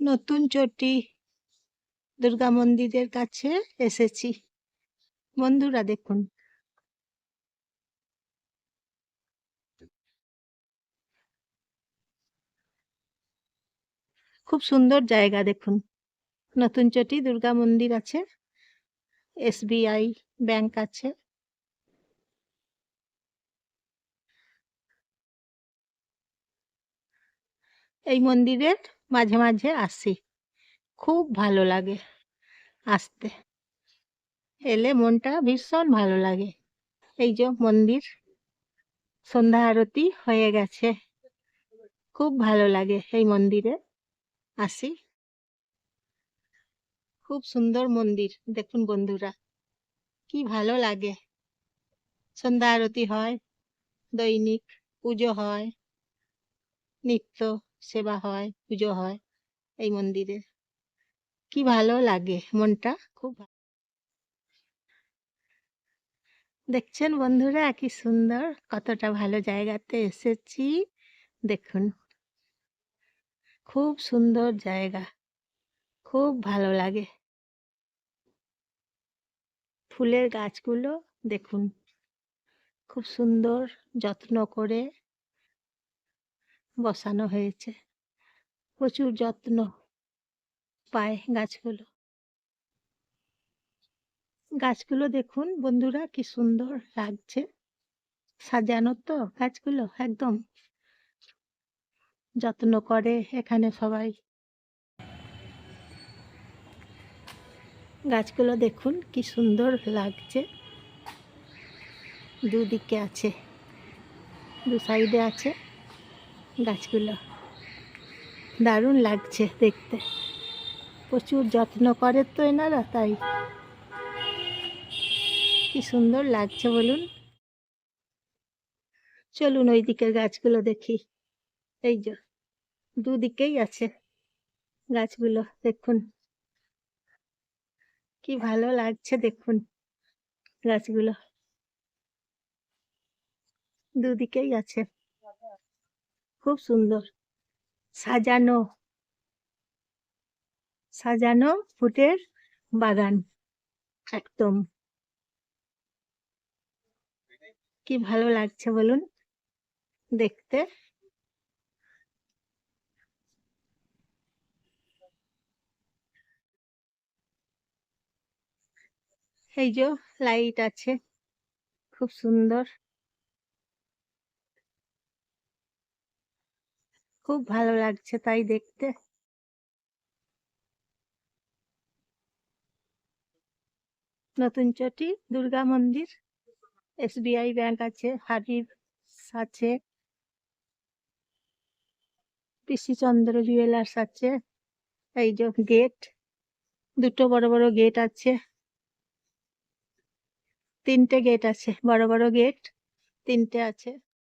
নতুন চটি দুর্গা মন্দিরের কাছে এসেছি। বন্ধুরা দেখুন। খুব সুন্দর জায়গা দেখুন। নতুন চটি দুর্গা মন্দির আছে এসবিআই ব্যাংক আছে। এই মন্দিরের মাঝে মাঝে আসি। খুব ভালো লাগে আসতে। এলে মনটা ভীষণ ভালো লাগে। এই যে মন্দির, সন্ধ্যা আরতি হয়ে গেছে। খুব ভালো লাগে এই মন্দিরে আসি। খুব সুন্দর মন্দির, দেখুন বন্ধুরা, কি ভালো লাগে। সন্ধ্যা আরতি হয়, দৈনিক পুজো হয়, নিত্য সেবা হয়, পুজো হয় এই মন্দিরে। কি ভালো লাগে মনটা, খুব দেখছেন বন্ধুরা কি সুন্দর, কতটা ভালো জায়গাতে এসেছি। দেখুন, খুব সুন্দর জায়গা, খুব ভালো লাগে। ফুলের গাছগুলো দেখুন, খুব সুন্দর, যত্ন করে বসানো হয়েছে। প্রচুর যত্ন পায় গাছগুলো। গাছগুলো দেখুন বন্ধুরা কি সুন্দর লাগছে। সাজানো তো গাছগুলো একদম। যত্ন করে এখানে সবাই। গাছগুলো দেখুন কি সুন্দর লাগছে। দুদিকে আছে, দু সাইডে আছে। গাছগুলো। দারুণ লাগছে দেখতে। প্রচুর যত্ন করে তো এনারা, তাই। কি সুন্দর লাগছে বলুন। চলুন ওই দিকের গাছগুলো দেখি। এই যে, দুদিকেই আছে গাছগুলো, দেখুন। কি ভালো লাগছে দেখুন গাছগুলো। দুদিকেই আছে। খুব সুন্দর। সাজানো সাজানো ফুটের বাগান, একদম। কি ভালো লাগছে বলুন দেখতে। এই যে লাইট আছে, খুব সুন্দর। খুব ভালো লাগছে তাই দেখতে। নতুন চটি, দুর্গা মন্দির এসবিআই ব্যাংক আছে হাবিব আছে চন্দ্র জুয়েলার্স আছে, এই যে গেট, দুটো বড় বড় গেট আছে, তিনটে গেট আছে, বড় বড় গেট, তিনটে আছে।